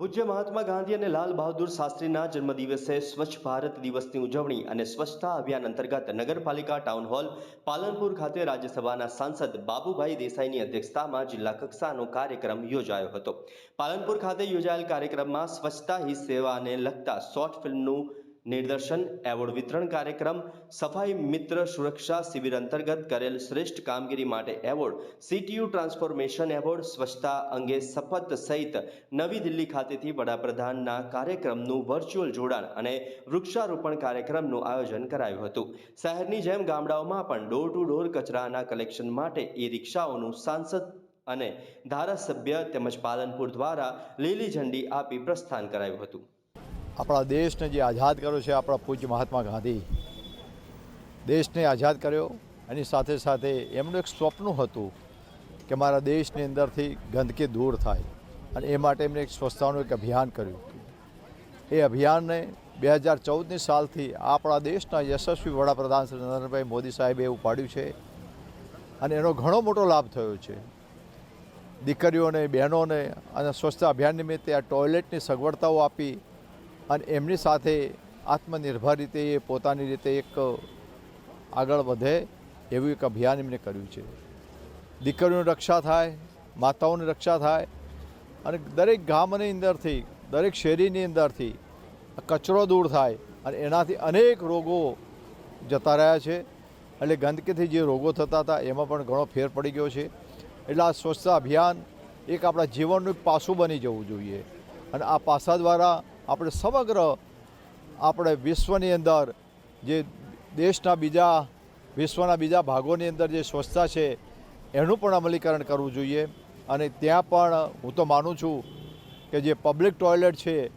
પૂજ્ય મહાત્મા ગાંધી અને લાલ બહાદુર શાસ્ત્રીના જન્મદિવસે સ્વચ્છ ભારત દિવસની ઉજવણી અને સ્વચ્છતા અભિયાન અંતર્ગત નગરપાલિકા ટાઉન હોલ, પાલનપુર ખાતે રાજ્યસભાના સાંસદ બાબુભાઈ દેસાઈની અધ્યક્ષતામાં જિલ્લા કક્ષાનો કાર્યક્રમ યોજાયો હતો. પાલનપુર ખાતે યોજાયેલ કાર્યક્રમમાં સ્વચ્છતા હી સેવાને લગતા શોર્ટ ફિલ્મનું નિર્દર્શન એવોર્ડ વિતરણ કાર્યક્રમ, સફાઈ મિત્ર સુરક્ષા શિબિર અંતર્ગત કરેલ શ્રેષ્ઠ કામગીરી માટે એવોર્ડ, સીટીયુ ટ્રાન્સફોર્મેશન એવોર્ડ, સ્વચ્છતા અંગે શપથ સહિત નવી દિલ્હી ખાતેથી વડાપ્રધાનના કાર્યક્રમનું વર્ચ્યુઅલ જોડાણ અને વૃક્ષારોપણ કાર્યક્રમનું આયોજન કરાયું હતું. શહેરની જેમ ગામડાઓમાં પણ ડોર ટુ ડોર કચરાના કલેક્શન માટે ઈ રિક્ષાઓનું સાંસદ અને ધારાસભ્ય તેમજ પાલનપુર દ્વારા લીલી ઝંડી આપી પ્રસ્થાન કરાયું હતું. આપણા દેશને જે આઝાદ કર્યો છે, આપણા પૂજ્ય મહાત્મા ગાંધી. દેશને આઝાદ કર્યો, એની સાથે સાથે એમનું એક સ્વપ્ન હતું કે મારા દેશની અંદરથી ગંદકી દૂર થાય અને એ માટે એમણે એક સ્વચ્છતાનું એક અભિયાન કર્યું. એ અભિયાનને બે હજાર ચૌદની સાલથી આપણા દેશના યશસ્વી વડાપ્રધાન શ્રી નરેન્દ્રભાઈ મોદી સાહેબે એવું પાડ્યું છે અને એનો ઘણો મોટો લાભ થયો છે. દીકરીઓને, બહેનોને અને સ્વચ્છતા અભિયાન નિમિત્તે આ ટોયલેટની સગવડતાઓ આપી અને એમની સાથે આત્મનિર્ભર રીતે એ પોતાની રીતે એક આગળ વધે એવું એક અભિયાન એમણે કર્યું છે. દીકરીઓની રક્ષા થાય, માતાઓની રક્ષા થાય અને દરેક ગામની અંદરથી, દરેક શેરીની અંદરથી કચરો દૂર થાય અને એનાથી અનેક રોગો જતા રહ્યા છે. એટલે ગંદકીથી જે રોગો થતા હતા એમાં પણ ઘણો ફેર પડી ગયો છે. એટલે આ સ્વચ્છતા અભિયાન એક આપણા જીવનનું પાસું બની જવું જોઈએ. અને આ પાસા દ્વારા આપણે સમગ્ર આપણે વિશ્વની અંદર જે દેશના બીજા, વિશ્વના બીજા ભાગોની અંદર જે સ્વચ્છતા છે, એનું પણ અમલીકરણ કરવું જોઈએ. અને ત્યાં પણ હું તો માનું છું કે જે પબ્લિક ટોયલેટ છે,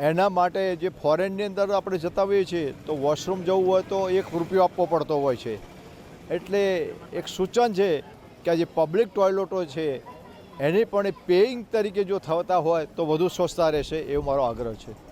એના માટે જે ફોરેનની અંદર આપણે જતા હોઈએ છીએ, તો વોશરૂમ જવું હોય તો એક રૂપિયો આપવો પડતો હોય છે. એટલે એક સૂચન છે કે આ જે પબ્લિક ટોયલેટો છે એની પણ પેઇંગ તરીકે જો થતા હોય તો વધુ સ્વસ્થતા રહેશે એવો મારો આગ્રહ છે.